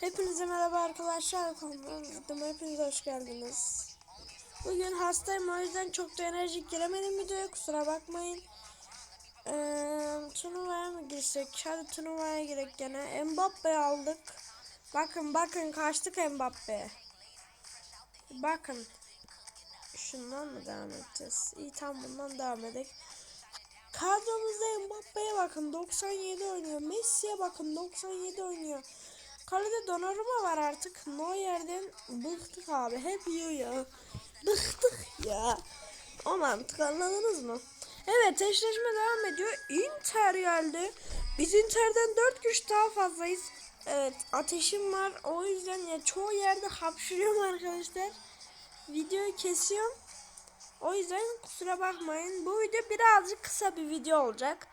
Hepinize merhaba arkadaşlar. Kanalıma hepiniz hoş geldiniz. Bugün hastayım o yüzden çok da enerjik giremedim videoya kusura bakmayın. Ee, turnuvaya mı girsek? Hadi turnuvaya girek gene. Mbappe aldık. Bakın bakın kaçtık Mbappe. Bakın. Şundan mı devam edeceğiz? İyi tam bundan devam edelim. Kadromuzda Mbappe'ye bakın 97 oynuyor. Messi'ye bakın 97 oynuyor. Kalede Donnarumma var artık. Neuer'den bıktık abi. Hep yiyor ya. Bıktık ya. O mantık anladınız mı? Evet eşleşme devam ediyor. Inter geldi. Biz Inter'den 4 güç daha fazlayız. Evet ateşim var. O yüzden ya çoğu yerde hapşırıyorum arkadaşlar. Videoyu kesiyorum. O yüzden kusura bakmayın. Bu video birazcık kısa bir video olacak.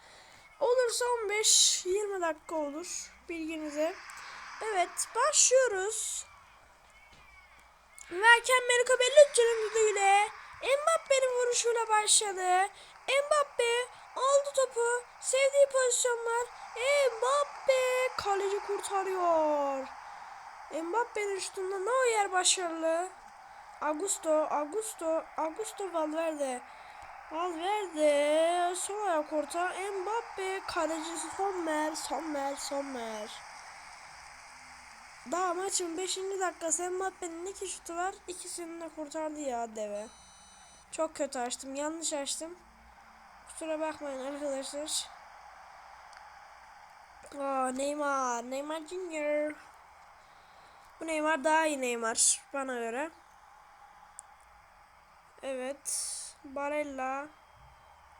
Olursa 15-20 dakika olur. Bilginize. Evet başlıyoruz. Ve Amerika Bellucci'nin düdüğüyle Mbappe'nin vuruşuyla başladı. Mbappe aldı topu. Sevdiği pozisyonlar. Mbappe kaleci kurtarıyor. Mbappe'nin şutunda Neuer başarılı. Augusto, Augusto, Augusto Valverde. Valverde sol ayak orta. Mbappe kaleci Sommer, Sommer, Sommer. Daha maçın 5. dakikası Mbappe'nin iki şutu var. İkisini de kurtardı ya deve. Çok kötü açtım. Yanlış açtım. Kusura bakmayın arkadaşlar. Aa, Neymar. Neymar Junior. Bu Neymar daha iyi Neymar bana göre. Evet. Barella.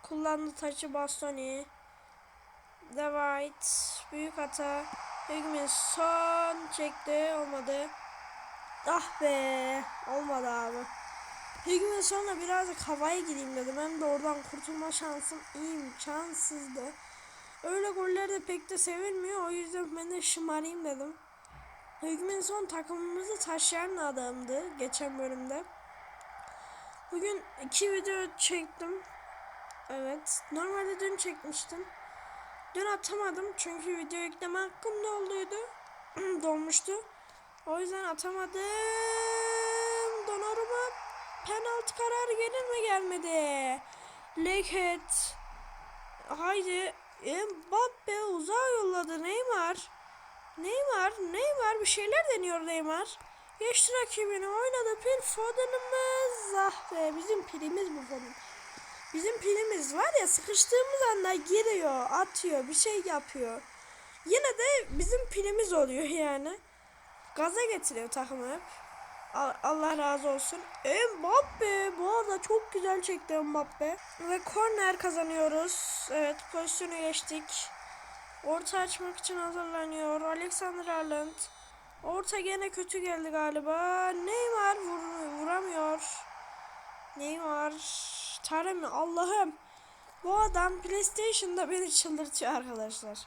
Kullandı taçı Bastoni. The White. Büyük hata. Hügmin son çekti. Olmadı. Ah be. Olmadı abi. Hügmin sonra birazcık havaya gireyim dedim. Hem de oradan kurtulma şansım imkansızdı. Öyle goller de pek de sevilmiyor. O yüzden ben de şımarayım dedim. Hügmin son takımımızı taşıyan adamdı. Geçen bölümde. Bugün iki video çektim. Evet. Normalde dün çekmiştim. Dün atamadım çünkü video yükleme hakkım dolduydu. Dolmuştu. O yüzden atamadım. Donnarumma penaltı kararı gelir mi gelmedi. Leket. Haydi. Mbappe uzağa yolladı Neymar. Neymar, Neymar bir şeyler deniyor Neymar. Geçti rakibini oynadı pil Foden'ımız. Ah be bizim pilimiz bu Foden. Bizim pilimiz var ya sıkıştığımız anda giriyor, atıyor, bir şey yapıyor. Yine de bizim pilimiz oluyor yani. Gaza getiriyor takımı. Allah razı olsun. Mbappe bu arada çok güzel çekti Mbappe. Ve korner kazanıyoruz. Evet pozisyonu geçtik. Orta açmak için hazırlanıyor. Alexander Arnold. Orta gene kötü geldi galiba. Neymar vur, vuramıyor. Neymar taramıyor. Allah'ım. Bu adam PlayStation'da beni çıldırtıyor arkadaşlar.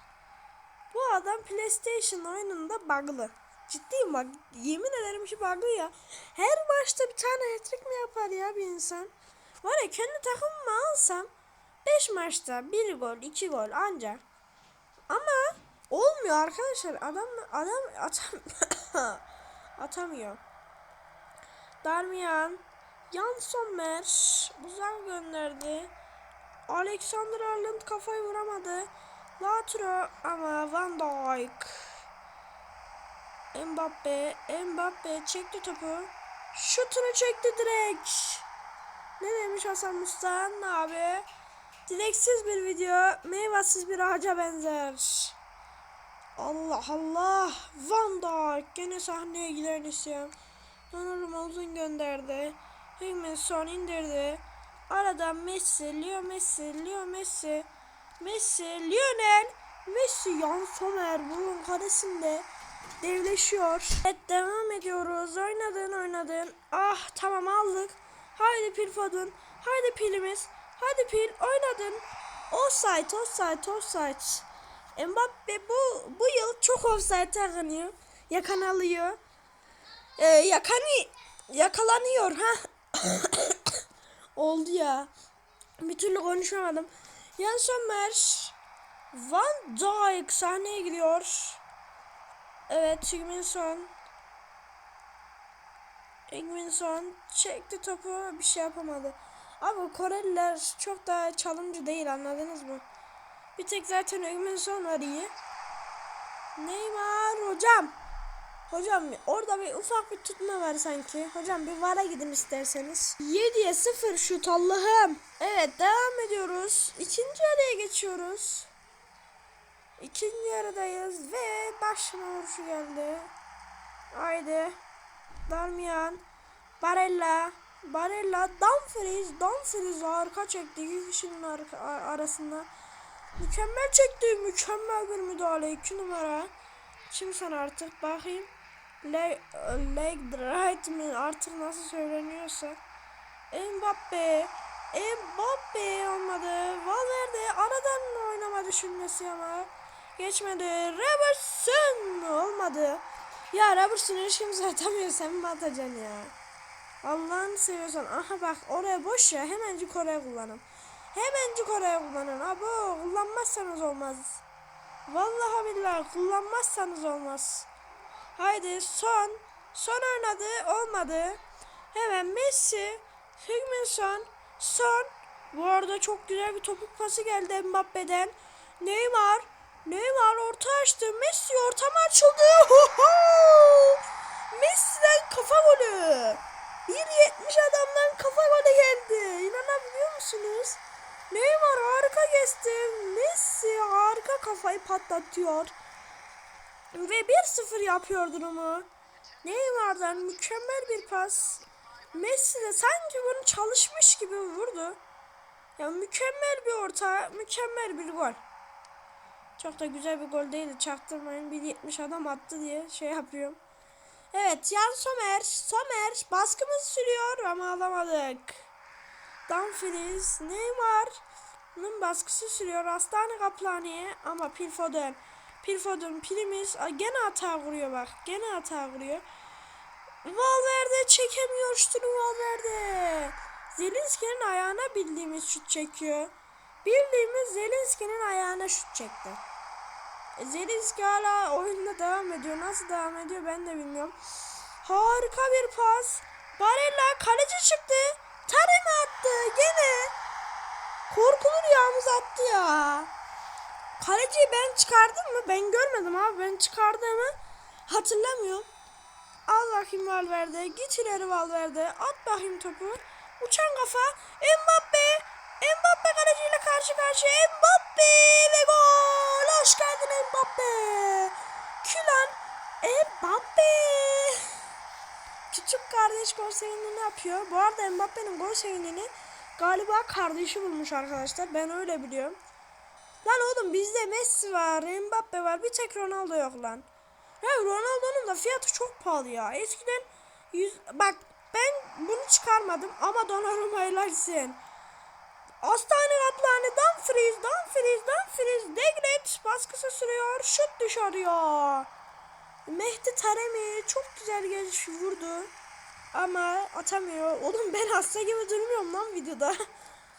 Bu adam PlayStation oyununda bug'lı. Ciddiyim bak. Yemin ederim ki bug'lı ya. Her maçta bir tane hat mi yapar ya bir insan? Var ya kendi takımımı alsam 5 maçta 1 gol 2 gol ancak. Ama olmuyor arkadaşlar. Adam adam atam atamıyor. Darmian Jan Sommer uzak gönderdi. Alexander Arnold kafayı vuramadı. Latro ama Van Dijk. Mbappe, Mbappe çekti topu. Şutunu çekti direkt. Ne demiş Hasan Mustan abi? Direksiz bir video, meyvasız bir ağaca benzer. Allah Allah. Van Dijk gene sahneye gider istiyorum. Donnarumma uzun gönderdi. Hügminson indirdi. Aradan Messi, Leo Messi, Leo Messi, Messi, Lionel, Messi, Yan Sommer bunun karesinde devleşiyor. Evet devam ediyoruz. Oynadın oynadın. Ah tamam aldık. Haydi pil Foden. Haydi pilimiz. Hadi pil oynadın. Offside, offside, offside. Mbappe bu bu yıl çok offside takınıyor. Yakanalıyor. Ee, yakani yakalanıyor ha. Oldu ya. Bir türlü konuşamadım. Jan Sommer Van Dijk sahneye giriyor. Evet Hüminson. Hüminson çekti topu bir şey yapamadı. Abi Koreliler çok da çalımcı değil anladınız mı? Bir tek zaten Hüminson var iyi. Neymar hocam. Hocam orada bir ufak bir tutma var sanki. Hocam bir vara gidin isterseniz. 7'ye 0 şut Allah'ım. Evet devam ediyoruz. İkinci araya geçiyoruz. İkinci yarıdayız ve başlama vuruşu geldi. Haydi. Darmian. Barella. Barella. Dumfries. Dumfries harika çekti. İki kişinin arka, ar- arasında. Mükemmel çekti. Mükemmel bir müdahale. iki numara. Kim sen artık bakayım. Leg, leg right mi artık nasıl söyleniyorsa. Mbappe. Mbappe olmadı. Valverde aradan oynama düşünmesi ama. Geçmedi. Robertson olmadı. Ya Robertson hiç kimse atamıyor sen mi atacaksın ya? Allah'ını seviyorsan. Aha bak oraya boş ya. Hemencik oraya kullanın. Hemencik oraya kullanın. Abo kullanmazsanız olmaz. Vallahi billahi kullanmazsanız olmaz. Haydi son. Son oynadı. Olmadı. Hemen Messi. Hügminson. Son. Bu arada çok güzel bir topuk pası geldi Mbappe'den. Neymar. Neymar orta açtı. Messi ortama açıldı. Messi'den kafa golü. 1.70 adamdan kafa golü geldi. İnanabiliyor musunuz? Neymar harika geçti. Messi harika kafayı patlatıyor. Ve 1-0 yapıyor durumu. Neymar'dan mükemmel bir pas. Messi de sanki bunu çalışmış gibi vurdu. Ya mükemmel bir orta, mükemmel bir gol. Çok da güzel bir gol değildi. Çaktırmayın. 1.70 adam attı diye şey yapıyorum. Evet Yan Somer. Somer baskımız sürüyor ama alamadık. Dumfries. Neymar'ın baskısı sürüyor. Hastane Kaplani'ye ama Pilfoden. Pilfoden pilimiz Aa, gene hata vuruyor bak. Gene hata vuruyor. Valverde çekemiyor şutunu Valverde. Zelinski'nin ayağına bildiğimiz şut çekiyor. Bildiğimiz Zelinski'nin ayağına şut çekti. E, Zelinski hala oyunda devam ediyor. Nasıl devam ediyor ben de bilmiyorum. Harika bir pas. Barella kaleci çıktı. Tarım attı gene. Korkulu rüyamız attı ya. Kaleciyi ben çıkardım mı? Ben görmedim abi. Ben çıkardığımı hatırlamıyorum. Al bakayım Valverde. Git ileri Valverde. At bakayım topu. Uçan kafa. Mbappe. Mbappe kaleciyle karşı karşıya. Mbappe ve gol. Hoş geldin Mbappe. Külan. Mbappe. Küçük kardeş gol sevindiğini yapıyor. Bu arada Mbappe'nin gol sevindiğini galiba kardeşi bulmuş arkadaşlar. Ben öyle biliyorum. Lan oğlum bizde Messi var, Mbappe var. Bir tek Ronaldo yok lan. Ya Ronaldo'nun da fiyatı çok pahalı ya. Eskiden 100 bak ben bunu çıkarmadım ama Donnarumma helalsin. Hastane kaplanı Dumfries, Dumfries, Dumfries, Deglet baskısı sürüyor. Şut dışarıya. Mehdi Taremi çok güzel geliş vurdu. Ama atamıyor. Oğlum ben hasta gibi durmuyorum lan videoda.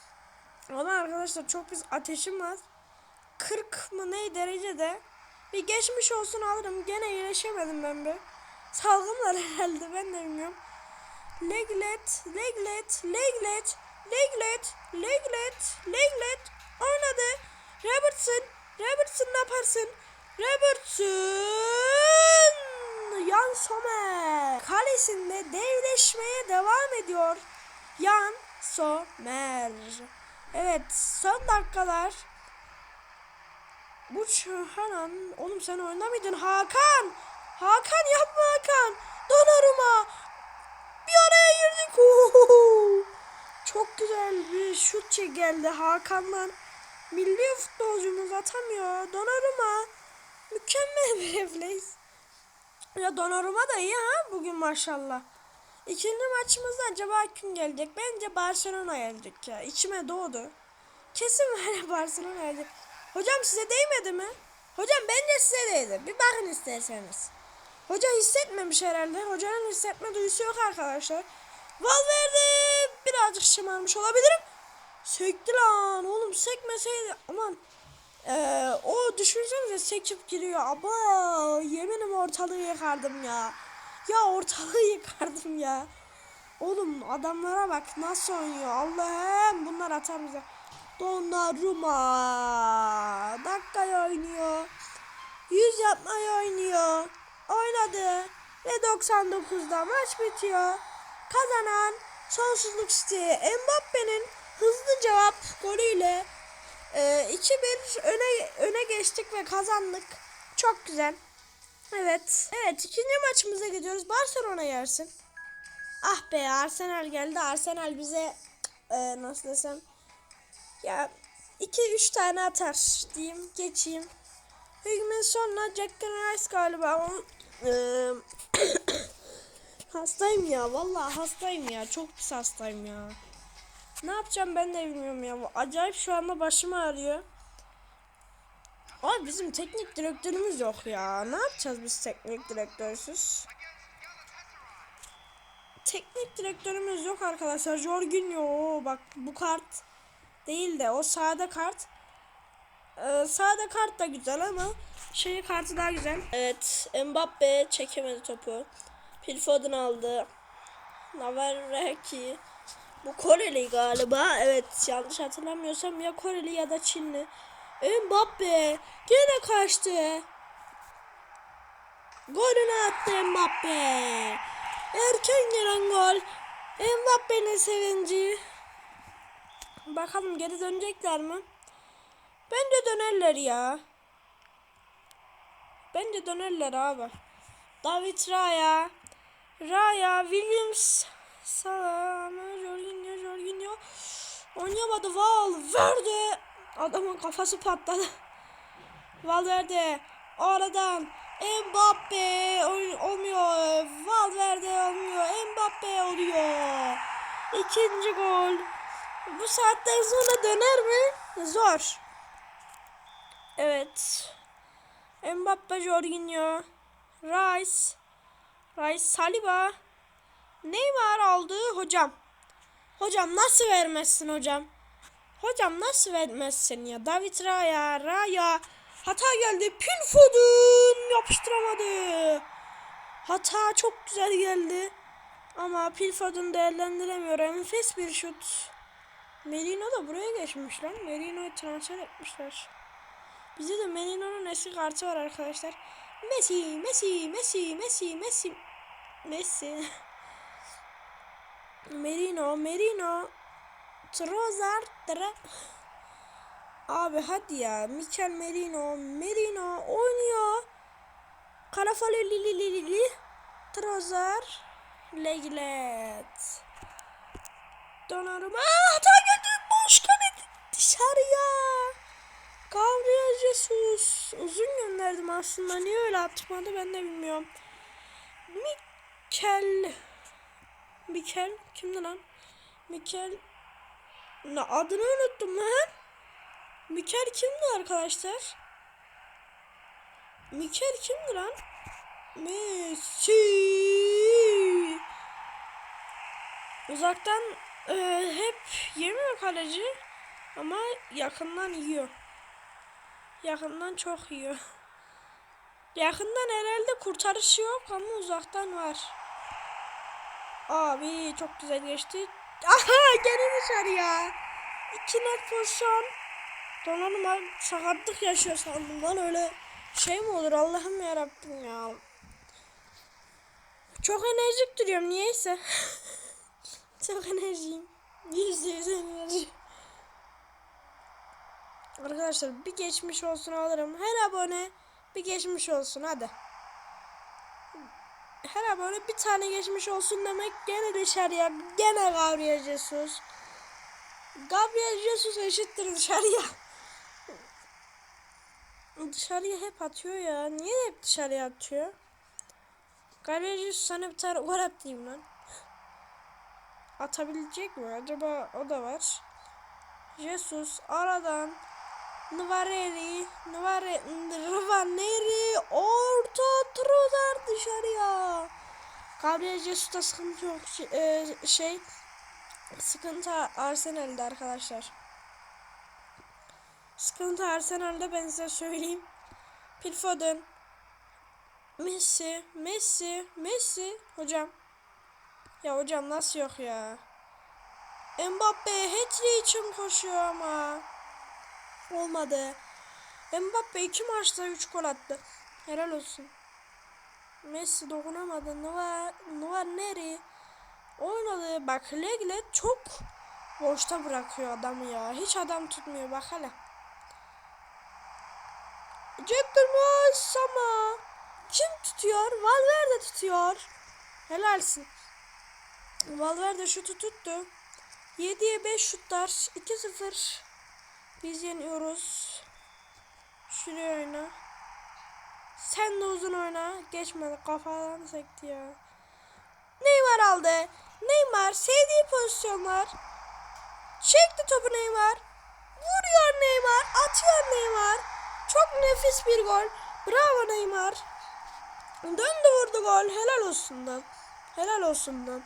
Ama arkadaşlar çok biz ateşim var. 40 mı ne derecede. Bir geçmiş olsun alırım. Gene iyileşemedim ben be. Salgın var herhalde ben de bilmiyorum. Leglet, Leglet, Leglet, Leglet, Leglet, Leglet oynadı. Robertson, Robertson ne yaparsın? Robertson! Yan Sommer kalesinde devleşmeye devam ediyor. Yan Sommer. Evet son dakikalar. Bu Hanan oğlum sen oyunda mıydın Hakan? Hakan yapma Hakan. Donnarumma. Bir araya girdik. Uhuhu. Çok güzel bir şut geldi Hakan'dan. Milli futbolcumuz atamıyor. Donnarumma. Mükemmel bir refleks. Ya Donnarumma da iyi ha bugün maşallah. İkinci maçımızda acaba kim gelecek? Bence Barcelona gelecek ya. İçime doğdu. Kesin böyle Barcelona gelecek. Hocam size değmedi mi? Hocam bence size değdi. Bir bakın isterseniz. Hoca hissetmemiş herhalde. Hocanın hissetme duyusu yok arkadaşlar. Valverde birazcık şımarmış olabilirim. Sekti lan. Oğlum sekmeseydi. Aman. Ee, o düşünsenize sekip giriyor. Aba yeminim ortalığı yıkardım ya. Ya ortalığı yıkardım ya. Oğlum adamlara bak nasıl oynuyor. Allah'ım bunlar atar bize. Donnarumma. Dakikayı oynuyor. Yüz yapmayı oynuyor. Oynadı. Ve 99'da maç bitiyor. Kazanan Sonsuzluk City. Mbappe'nin hızlı cevap golüyle e, 2-1 öne, öne geçtik ve kazandık. Çok güzel. Evet. Evet ikinci maçımıza gidiyoruz. Barcelona yersin. Ah be Arsenal geldi. Arsenal bize e, nasıl desem ya 2-3 tane atar diyeyim geçeyim. Hügmin sonra Jack Rice galiba. O, e, hastayım ya vallahi hastayım ya çok pis hastayım ya. Ne yapacağım ben de bilmiyorum ya. Acayip şu anda başım ağrıyor. Abi bizim teknik direktörümüz yok ya. Ne yapacağız biz teknik direktörsüz? Teknik direktörümüz yok arkadaşlar. Jorginho bak bu kart değil de o sade kart. Ee, sade kart da güzel ama şey kartı daha güzel. Evet Mbappe çekemedi topu. Phil Foden aldı. Navarreki. Bu Koreli galiba. Evet yanlış hatırlamıyorsam ya Koreli ya da Çinli. Mbappe gene kaçtı. Golünü attı Mbappe. Erken gelen gol. Mbappe'nin sevinci. Bakalım geri dönecekler mi? Bence dönerler ya. Bence dönerler abi. David Raya. Raya Williams. Salamı Jorginho Jorginho. Oynayamadı Valverde. Adamın kafası patladı. Valverde. Oradan Mbappe olmuyor. Valverde olmuyor. Mbappe oluyor. İkinci gol. Bu saatten sonra döner mi? Zor. Evet. Mbappe, Jorginho, Rice, Rice, Saliba, Neymar aldı hocam. Hocam nasıl vermezsin hocam? Hocam nasıl vermezsin ya? David Raya, Raya. Hata geldi. Phil Foden yapıştıramadı. Hata çok güzel geldi. Ama Phil Foden değerlendiremiyor. Enfes bir şut. Merino da buraya geçmiş lan. Merino'yu transfer etmişler. Bizde de Merino'nun eski kartı var arkadaşlar. Messi, Messi, Messi, Messi, Messi, Messi. Merino, Merino, Trossard, Tra... Abi hadi ya. Mikel Merino, Merino oynuyor. Kalafali li li li li li. Trossard, Leglet. Donnarumma. Aa, dışarıya. Gabriel Jesus. Uzun gönderdim aslında. Niye öyle atmadı ben de bilmiyorum. Mikel. Mikel. Kimdi lan? Mikel. Ne adını unuttum lan. Mikel kimdi arkadaşlar? Mikel kimdi lan? Messi. Uzaktan e, hep yemiyor kaleci ama yakından yiyor. Yakından çok yiyor. Yakından herhalde kurtarışı yok ama uzaktan var. Abi çok güzel geçti. Aha gene dışarıya. İki net pozisyon. Donanıma sakatlık yaşıyor sandım lan öyle şey mi olur Allah'ım yarabbim ya. Çok enerjik duruyorum niyeyse. çok enerjiyim. Yüzde yüz enerji. Arkadaşlar bir geçmiş olsun alırım. Her abone bir geçmiş olsun hadi. Her abone bir tane geçmiş olsun demek gene dışarıya gene Gabriel Jesus. Gabriel Jesus eşittir dışarıya. Dışarıya hep atıyor ya. Niye hep dışarıya atıyor? Gabriel Jesus sana bir tane gol atayım lan. Atabilecek mi? Acaba o da var. Jesus aradan Nvareri, Nvare, Nvaneri, orta Trozar dışarıya. Gabriel Jesus'ta sıkıntı yok. Şey, e, şey sıkıntı Arsenal'de arkadaşlar. Sıkıntı Arsenal'de ben size söyleyeyim. Phil Foden. Messi, Messi, Messi. Hocam. Ya hocam nasıl yok ya? Mbappe hat için koşuyor ama. Olmadı. Mbappe iki maçta 3 gol attı. Helal olsun. Messi dokunamadı. Nova, Nova nereye? Oynadı. Bak Legle çok boşta bırakıyor adamı ya. Hiç adam tutmuyor bak hele. Jack Grealish ama kim tutuyor? Valverde tutuyor. Helalsin. Valverde şutu tuttu. 7'ye 5 şutlar. 2-0. Biz yeniyoruz. Şuraya oyna. Sen de uzun oyna. Geçmedi. Kafadan sekti ya. Neymar aldı. Neymar sevdiği pozisyonlar. Çekti topu Neymar. Vuruyor Neymar. Atıyor Neymar. Çok nefis bir gol. Bravo Neymar. Döndü vurdu gol. Helal olsundan. Helal olsundan.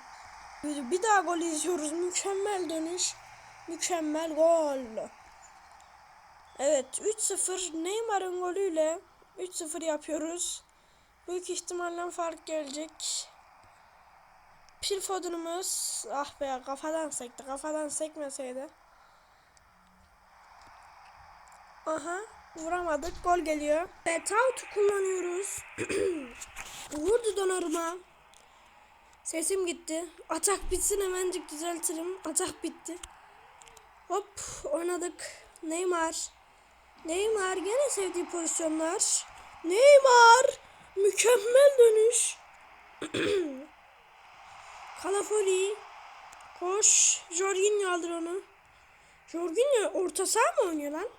Bir, bir daha gol izliyoruz. Mükemmel dönüş. Mükemmel gol. Evet 3-0 Neymar'ın golüyle 3-0 yapıyoruz. Büyük ihtimalle fark gelecek. Phil Foden'ımız ah be kafadan sekti. Kafadan sekmeseydi. Aha vuramadık. Gol geliyor. Ve Tautu kullanıyoruz. Vurdu Donnarumma. Sesim gitti. Atak bitsin hemencik düzeltirim. Atak bitti. Hop oynadık. Neymar. Neymar gene sevdiği pozisyonlar. Neymar. Mükemmel dönüş. Kalafori. Koş. Jorginho aldır onu. Jorginho orta saha mı oynuyor lan?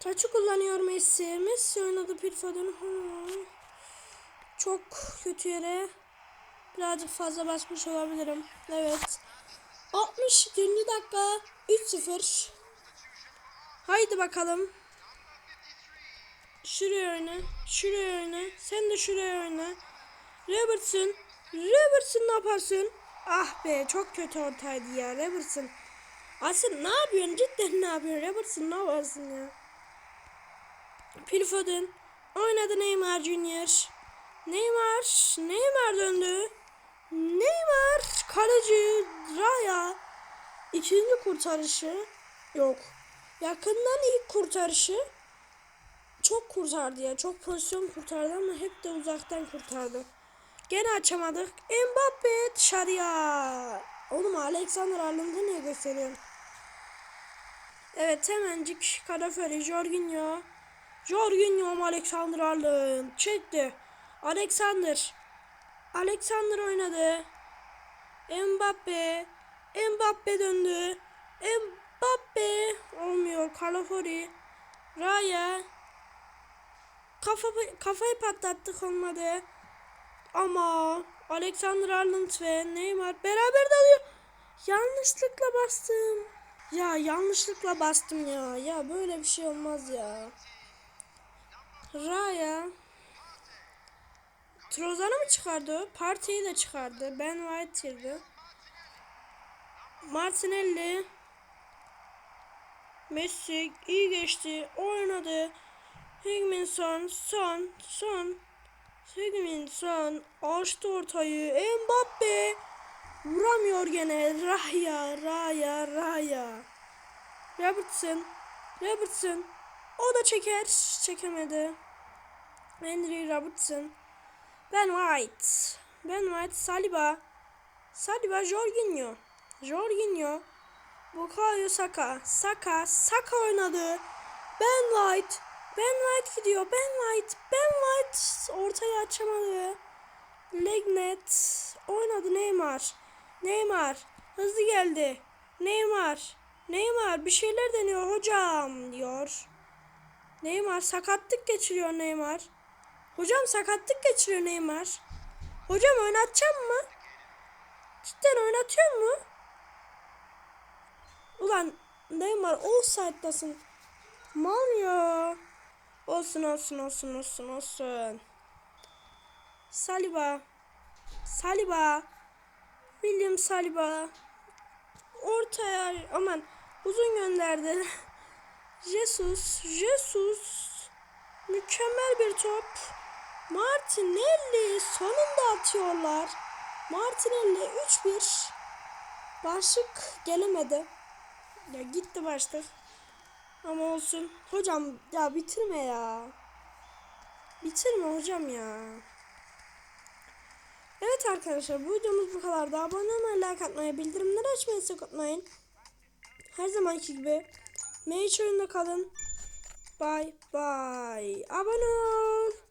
Taçı kullanıyor Messi. Messi oynadı. Hmm. Çok kötü yere. Birazcık fazla basmış olabilirim. Evet. 60. dakika. 3-0. Haydi bakalım. Şuraya oyna. Şuraya oyna. Sen de şuraya oyna. Robertson. Robertson ne yaparsın? Ah be çok kötü ortaydı ya Robertson. Aslında ne yapıyorsun? Cidden ne yapıyorsun? Robertson ne yaparsın ya? Phil Foden. Oynadı Neymar Junior. Neymar. Neymar döndü. Neymar. Kaleci. Raya. İkinci kurtarışı. Yok. Yakından ilk kurtarışı. Çok kurtardı ya. Çok pozisyon kurtardı ama hep de uzaktan kurtardı. Gene açamadık. Mbappe dışarıya. Oğlum Alexander Arnold'u niye gösteriyorsun? Evet hemencik Kadaferi, Jorginho. Jorginho Alexander Arnold çekti. Alexander. Alexander oynadı. Mbappe. Mbappe döndü. Mbappe olmuyor. Kalafori. Raya. Kafa, kafayı patlattık olmadı. Ama Alexander Arnold ve Neymar beraber dalıyor. Yanlışlıkla bastım. Ya yanlışlıkla bastım ya. Ya böyle bir şey olmaz ya. Raya. Trozan'ı mı çıkardı? Partiyi de çıkardı. Ben White girdi. Martinelli. Messi iyi geçti. Oynadı. Higminson son son Higminson açtı ortayı. Mbappe vuramıyor gene. Raya Raya Raya. Robertson Robertson o da çeker. Çekemedi. Henry Robertson. Ben White. Ben White. Saliba. Saliba Jorginho. Jorginho. Bukayo Saka. Saka. Saka oynadı. Ben White. Ben White gidiyor. Ben White. Ben White ortaya açamadı. Legnet. Oynadı Neymar. Neymar. Hızlı geldi. Neymar. Neymar bir şeyler deniyor hocam diyor. Neymar sakatlık geçiriyor Neymar. Hocam sakatlık geçiriyor Neymar. Hocam oynatacağım mı? Cidden oynatıyor mu? Ulan Neymar offside'dasın. Mal ya. Olsun olsun olsun olsun olsun. Saliba. Saliba. William Saliba. Ortaya aman uzun gönderdi. Jesus, Jesus. Mükemmel bir top. Martinelli sonunda atıyorlar. Martinelli 3-1. Başlık gelemedi. Ya gitti başlık. Ama olsun. Hocam ya bitirme ya. Bitirme hocam ya. Evet arkadaşlar bu videomuz bu kadar. Da abone olmayı, like atmayı, bildirimleri açmayı sakınmayın. Her zamanki gibi. Mage oyunda kalın. Bye bye. Abone ol.